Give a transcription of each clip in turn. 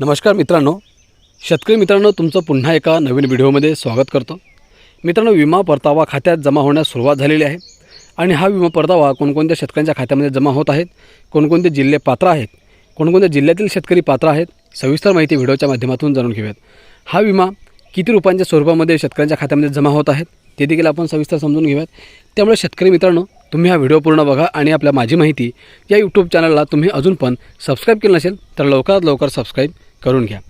नमस्कार मित्रांनो. शेतकरी मित्रांनो तुमचं पुन्हा एका नवीन व्हिडिओमध्ये स्वागत करतो. मित्रांनो विमा परतावा खात्यात जमा होण्यास सुरुवात झालेली आहे आणि हा विमा परतावा कोणकोणत्या शेतकऱ्यांच्या खात्यामध्ये जमा होत आहेत कोणकोणते जिल्हे पात्र आहेत कोणकोणत्या जिल्ह्यातील शेतकरी पात्र आहेत सविस्तर माहिती व्हिडिओच्या माध्यमातून जाणून घेऊयात. हा विमा किती रुपयांच्या स्वरूपामध्ये शेतकऱ्यांच्या खात्यामध्ये जमा होत आहेत ते देखील आपण सविस्तर समजून घेऊयात. त्यामुळे शेतकरी मित्रांनो तुम्ही हा व्हिडिओ पूर्ण बघा आणि आपल्या माझी माहिती या यूट्यूब चॅनलला तुम्ही अजून पण सबस्क्राईब केलं नसेल तर लवकरात लवकर सबस्क्राईब करून घ्या.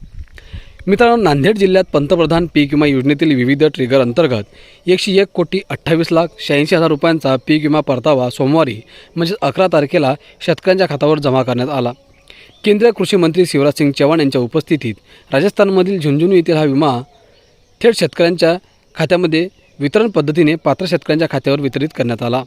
मित्रांनो नांदेड जिल्ह्यात पंतप्रधान पीक विमा योजनेतील विविध ट्रिगर अंतर्गत एकशे एक कोटी अठ्ठावीस लाख शहाऐंशी हजार रुपयांचा पीक विमा परतावा सोमवारी म्हणजेच अकरा तारखेला शेतकऱ्यांच्या खात्यावर जमा करण्यात आला. केंद्रीय कृषी मंत्री शिवराज सिंग यांच्या उपस्थितीत राजस्थानमधील झुंझुनू येथील हा विमा थेट शेतकऱ्यांच्या खात्यामध्ये वितरण पद्धतीने पात्र शेतकऱ्यांच्या खात्यावर वितरित करण्यात आला.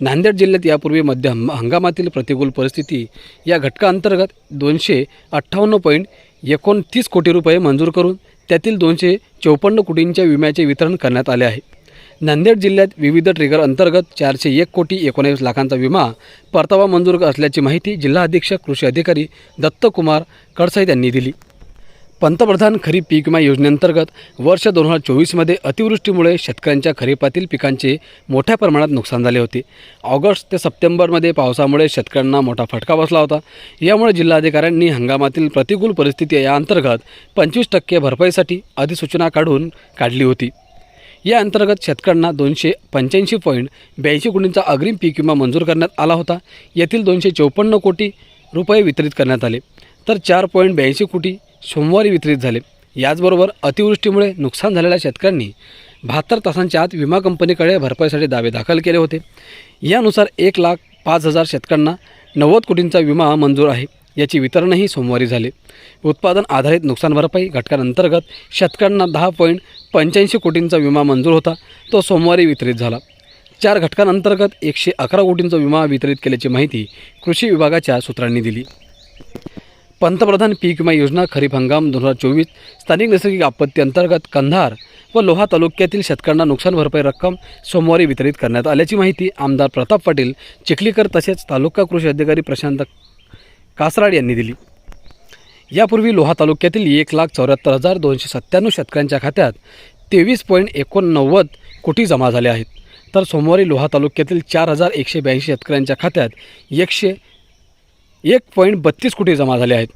नांदेड जिल्ह्यात यापूर्वी मध्य हंगामातील प्रतिकूल परिस्थिती या घटकाअंतर्गत दोनशे अठ्ठावन्न पॉईंट एकोणतीस कोटी रुपये मंजूर करून त्यातील दोनशे चौपन्न कोटींच्या विम्याचे वितरण करण्यात आले आहे. नांदेड जिल्ह्यात विविध ट्रिगर अंतर्गत चारशे एक कोटी एकोणावीस लाखांचा विमा परतावा मंजूर असल्याची माहिती जिल्हा अधीक्षक कृषी अधिकारी दत्तकुमार कडसाईत यांनी दिली. पंतप्रधान खरीप पीक विमा योजनेअंतर्गत वर्ष दोन हजार चोवीसमध्ये अतिवृष्टीमुळे शेतकऱ्यांच्या खरीपातील पिकांचे मोठ्या प्रमाणात नुकसान झाले होते. ऑगस्ट ते सप्टेंबरमध्ये पावसामुळे शेतकऱ्यांना मोठा फटका बसला होता. यामुळे जिल्हाधिकाऱ्यांनी हंगामातील प्रतिकूल परिस्थिती या अंतर्गत पंचवीस टक्के भरपाईसाठी अधिसूचना काढून काढली होती. या अंतर्गत शेतकऱ्यांना दोनशे पंच्याऐंशी पॉईंट ब्याऐंशी कोटींचा अग्रिम पीक विमा मंजूर करण्यात आला होता. येथील दोनशे चौपन्न कोटी रुपये वितरित करण्यात आले. तर चार पॉईंट ब्याऐंशी कोटी सोमवारी वितरित झाले. याचबरोबर अतिवृष्टीमुळे नुकसान झालेल्या शेतकऱ्यांनी बहात्तर तासांच्या आत विमा कंपनीकडे भरपाईसाठी दावे दाखल केले होते. यानुसार एक लाख पाच हजार शेतकऱ्यांना नव्वद कोटींचा विमा मंजूर आहे. याची वितरणही सोमवारी झाले. उत्पादन आधारित नुकसान भरपाई घटकांअंतर्गत शेतकऱ्यांना दहा पॉईंट पंच्याऐंशी कोटींचा विमा मंजूर होता. तो सोमवारी वितरित झाला. चार घटकांअंतर्गत एकशे अकरा कोटींचा विमा वितरित केल्याची माहिती कृषी विभागाच्या सूत्रांनी दिली. पंतप्रधान पीक विमा योजना खरीप हंगाम दोन हजार चोवीस स्थानिक नैसर्गिक आपत्ती अंतर्गत कंधार व लोहा तालुक्यातील शेतकऱ्यांना नुकसान भरपाई रक्कम सोमवारी वितरित करण्यात आल्याची माहिती आमदार प्रताप पाटील चिखलीकर तसेच तालुका कृषी अधिकारी प्रशांत कासराड यांनी दिली. यापूर्वी लोहा तालुक्यातील एक लाख चौऱ्याहत्तर हजार दोनशे सत्त्याण्णव शेतकऱ्यांच्या खात्यात तेवीस पॉईंट एकोणनव्वद कोटी जमा झाले आहेत. तर सोमवारी लोहा तालुक्यातील चार हजार एकशे ब्याऐंशी शेतकऱ्यांच्या खात्यात एकशे एक पॉईंट बत्तीस कोटी जमा झाले आहेत.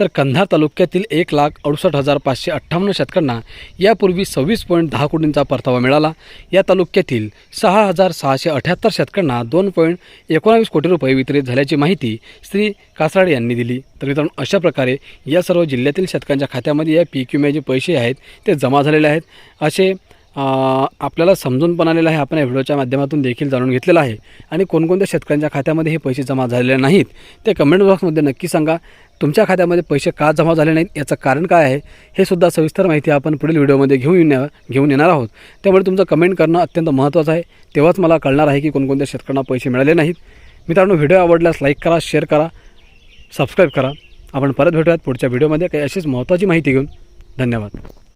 तर कंधार तालुक्यातील एक लाख अडुसष्ट हजार पाचशे अठ्ठावन्न शेतकऱ्यांना यापूर्वी सव्वीस पॉईंट दहा कोटींचा परतावा मिळाला. या तालुक्यातील सहा हजार सहाशे अठ्याहत्तर शेतकऱ्यांना दोन पॉईंट एकोणावीस कोटी रुपये वितरित झाल्याची माहिती श्री कासाडे यांनी दिली. तर मित्रांनो अशा प्रकारे या सर्व जिल्ह्यातील शेतकऱ्यांच्या खात्यामध्ये या पीक विम्याचे पैसे आहेत ते जमा झालेले आहेत. असे आपल्याला समजून पण आलेलं आहे. आपण या व्हिडिओच्या माध्यमातून देखील जाणून घेतलेलं आहे. आणि कोणकोणत्या शेतकऱ्यांच्या खात्यामध्ये हे पैसे जमा झालेले नाहीत ते कमेंट बॉक्समध्ये नक्की सांगा. तुमच्या खात्यामध्ये पैसे का जमा झाले नाहीत याचं कारण काय आहे हे सुद्धा सविस्तर माहिती आपण पुढील व्हिडिओमध्ये घेऊन येण्या घेऊन येणार आहोत. त्यामुळे तुमचं कमेंट करणं अत्यंत महत्त्वाचं आहे. तेव्हाच मला कळणार आहे की कोणकोणत्या शेतकऱ्यांना पैसे मिळाले नाहीत. मित्रांनो व्हिडिओ आवडल्यास लाईक करा शेअर करा सबस्क्राईब करा. आपण परत भेटूयात पुढच्या व्हिडिओमध्ये. काही अशीच महत्त्वाची माहिती घेऊन. धन्यवाद.